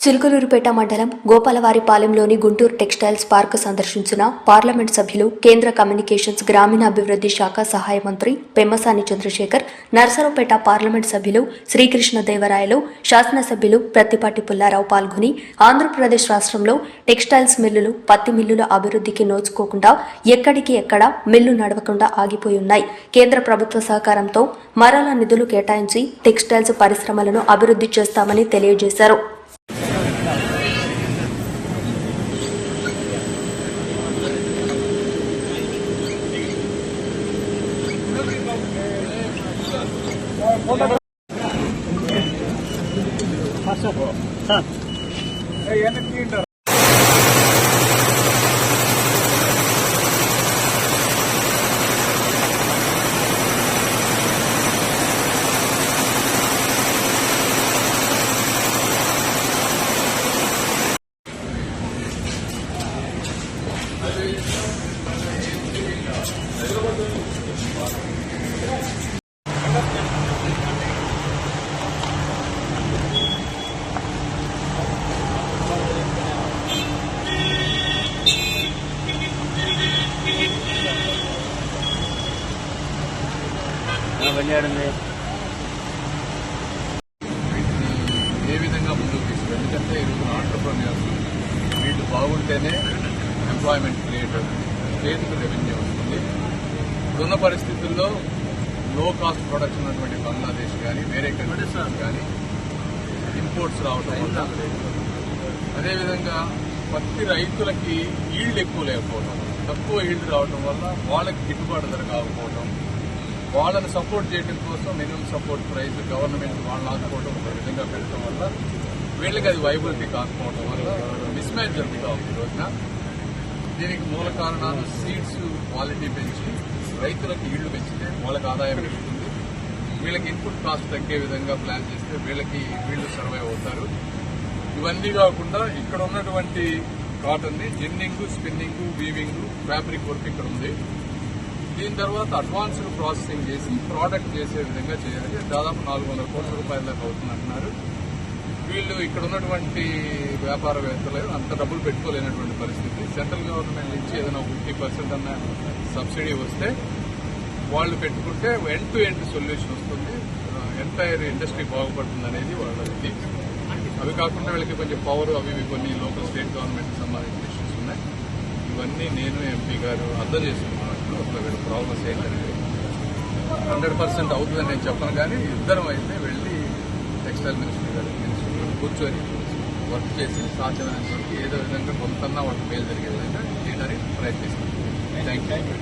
చిలుకలూరుపేట మండలం గోపాలవారిపాలెంలోని Guntur textiles park సందర్శించిన పార్లమెంట్ సభ్యులు కేంద్ర కమ్యూనికేషన్స్ గ్రామీణాభివృద్ధి శాఖ సహాయ మంత్రి పెమ్మసాని చంద్రశేఖర్ నర్సరావుపేట పార్లమెంట్ సభ్యులు శ్రీకృష్ణదేవరాయలు శాసనసభ్యులు ప్రత్తిపాటి పుల్లారావు పాల్గొని ఆంధ్రప్రదేశ్ రాష్ట్రంలో టెక్స్టైల్స్ మిల్లులు పత్తి మిల్లుల అభివృద్ధికి నోచుకోకుండా ఎక్కడికి ఎక్కడ మిల్లు నడవకుండా ఆగిపోయి ఉన్నాయి. కేంద్ర ప్రభుత్వ సహకారంతో మరల నిధులు కేటాయించి టెక్స్టైల్స్ పరిశ్రమలను అభివృద్ధి చేస్తామని తెలియజేశారు. எனக்கு Thank you. వెళ్ళాడండి ఏ విధంగా ముందుకు తీసుకు ఎందుకంటే ఈరోజు ఆంటర్ప్రన్యూర్స్ వీళ్ళు బాగుంటేనే ఎంప్లాయ్మెంట్ క్రియేట్ అవుతుంది స్టేట్కి రెవెన్యూ వస్తుంది. ఇప్పుడున్న పరిస్థితుల్లో లో కాస్ట్ ప్రొడక్షన్ ఉన్నటువంటి బంగ్లాదేశ్ కానీ వేరే కంట్రీస్ కానీ ఇంపోర్ట్స్ రావడం వల్ల అదేవిధంగా పత్తి రైతులకి ఈల్డ్ ఎక్కువ లేకపోవడం తక్కువ ఈల్డ్ రావడం వల్ల వాళ్ళకి గిట్టుబాటు ధర కాకపోవడం వాళ్ళని సపోర్ట్ చేయడం కోసం మినిమం సపోర్ట్ ప్రైస్ గవర్నమెంట్ వాళ్ళని ఆదుకోవడం ఒక విధంగా పెట్టడం వల్ల వీళ్ళకి అది వైబిలిటీ కాకపోవడం వల్ల మిస్ మ్యాచ్ జరుగుతూ ఉంది రోజున. దీనికి మూల కారణాలు సీడ్స్ క్వాలిటీ పెంచి రైతులకు ఈళ్ళు పెంచితే వాళ్ళకి ఆదాయం పెరుగుతుంది. వీళ్ళకి ఇన్పుట్ కాస్ట్ తగ్గే విధంగా ప్లాన్ చేస్తే వీళ్ళకి వీళ్ళు సర్వైవ్ అవుతారు. ఇవన్నీ కాకుండా ఇక్కడ ఉన్నటువంటి కాటన్ని ginning spinning weaving fabric work ఇక్కడ ఉంది. దీని తర్వాత అడ్వాన్స్డ్ ప్రాసెసింగ్ చేసి ప్రోడక్ట్ చేసే విధంగా చేయాలి. దాదాపు నాలుగు వందల కోట్ల రూపాయల దాకా అవుతుంది అంటున్నారు వీళ్ళు ఇక్కడ ఉన్నటువంటి వ్యాపారవేత్తలు అంత డబ్బులు పెట్టుకోలేనటువంటి పరిస్థితి. సెంట్రల్ గవర్నమెంట్ నుంచి ఏదైనా ఫిఫ్టీ పర్సెంట్ అన్న సబ్సిడీ వస్తే వాళ్ళు పెట్టుకుంటే ఎండ్ టు ఎండ్ సొల్యూషన్ వస్తుంది. ఎంటైర్ ఇండస్ట్రీ బాగుపడుతుంది అనేది వాళ్ళ ఇది అవి కాకుండా వీళ్ళకి కొంచెం పవర్ అవి ఇవి కొన్ని లోకల్ స్టేట్ గవర్నమెంట్ సంబంధించిన ఇష్యూస్ ఉన్నాయి. ఇవన్నీ నేను ఎంపీ గారు అర్థం చేసుకున్నాను. అసలు వీళ్ళ ప్రాబ్లమ్స్ ఏంటనేది హండ్రెడ్ పర్సెంట్ అవుతుందని నేను చెప్పను కానీ ఇద్దరం అయితే వెళ్ళి టెక్స్టైల్ మినిస్ట్రీ గారు మినిస్ట్రీ కూర్చొని వర్క్ చేసి సాధ్యమైనంత ఏదో విధంగా కొంతన్నా వాళ్ళకి మేలు జరిగే విధంగా చేయడానికి ప్రయత్నిస్తాం. Thank you